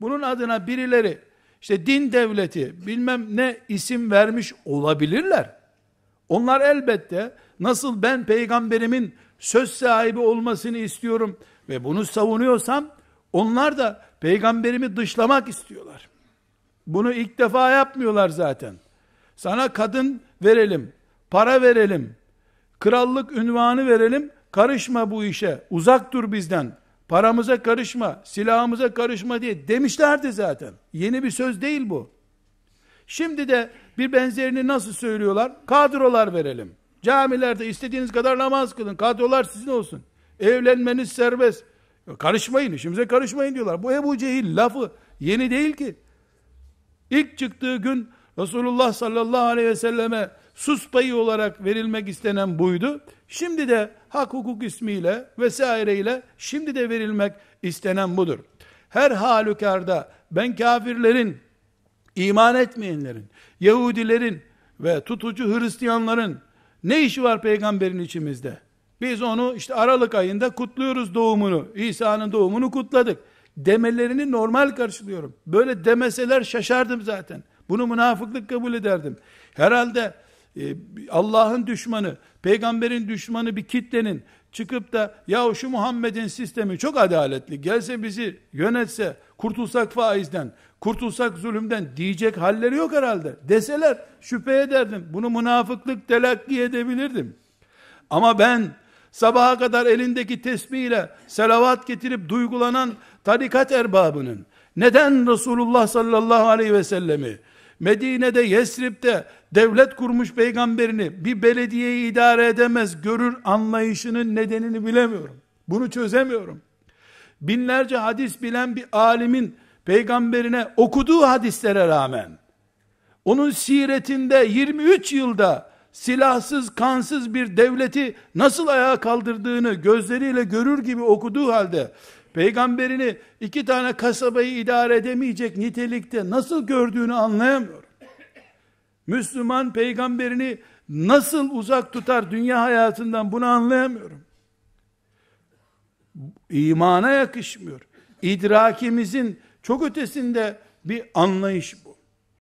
Bunun adına birileri işte din devleti bilmem ne isim vermiş olabilirler. Onlar elbette nasıl ben peygamberimin söz sahibi olmasını istiyorum ve bunu savunuyorsam onlar da peygamberimi dışlamak istiyorlar. Bunu ilk defa yapmıyorlar zaten. Sana kadın verelim, para verelim, krallık ünvanı verelim, karışma bu işe, uzak dur bizden, paramıza karışma, silahımıza karışma diye demişlerdi zaten. Yeni bir söz değil bu. Şimdi de bir benzerini nasıl söylüyorlar? Kadrolar verelim. Camilerde istediğiniz kadar namaz kılın. Kadrolar sizin olsun. Evlenmeniz serbest. Karışmayın, işimize karışmayın diyorlar. Bu Ebu Cehil lafı yeni değil ki. İlk çıktığı gün Resulullah sallallahu aleyhi ve selleme sus payı olarak verilmek istenen buydu. Şimdi de hak hukuk ismiyle vesaireyle şimdi de verilmek istenen budur. Her halükarda ben kafirlerin, iman etmeyenlerin, Yahudilerin ve tutucu Hristiyanların ne işi var peygamberin içimizde? Biz onu işte Aralık ayında kutluyoruz doğumunu. İsa'nın doğumunu kutladık. Demelerini normal karşılıyorum. Böyle demeseler şaşardım zaten. Bunu münafıklık kabul ederdim. Herhalde Allah'ın düşmanı, peygamberin düşmanı bir kitlenin çıkıp da ya şu Muhammed'in sistemi çok adaletli. Gelse bizi yönetse, kurtulsak faizden, kurtulsak zulümden diyecek halleri yok herhalde. Deseler şüphe ederdim. Bunu münafıklık telakki edebilirdim. Ama ben sabaha kadar elindeki tesbihle selavat getirip duygulanan tarikat erbabının neden Resulullah sallallahu aleyhi ve sellemi Medine'de Yesrib'de devlet kurmuş peygamberini bir belediyeyi idare edemez görür anlayışının nedenini bilemiyorum. Bunu çözemiyorum. Binlerce hadis bilen bir alimin peygamberine okuduğu hadislere rağmen onun siretinde 23 yılda silahsız, kansız bir devleti nasıl ayağa kaldırdığını gözleriyle görür gibi okuduğu halde peygamberini iki tane kasabayı idare edemeyecek nitelikte nasıl gördüğünü anlayamıyorum. Müslüman peygamberini nasıl uzak tutar dünya hayatından bunu anlayamıyorum. İmana yakışmıyor. İdrakimizin çok ötesinde bir anlayış bu.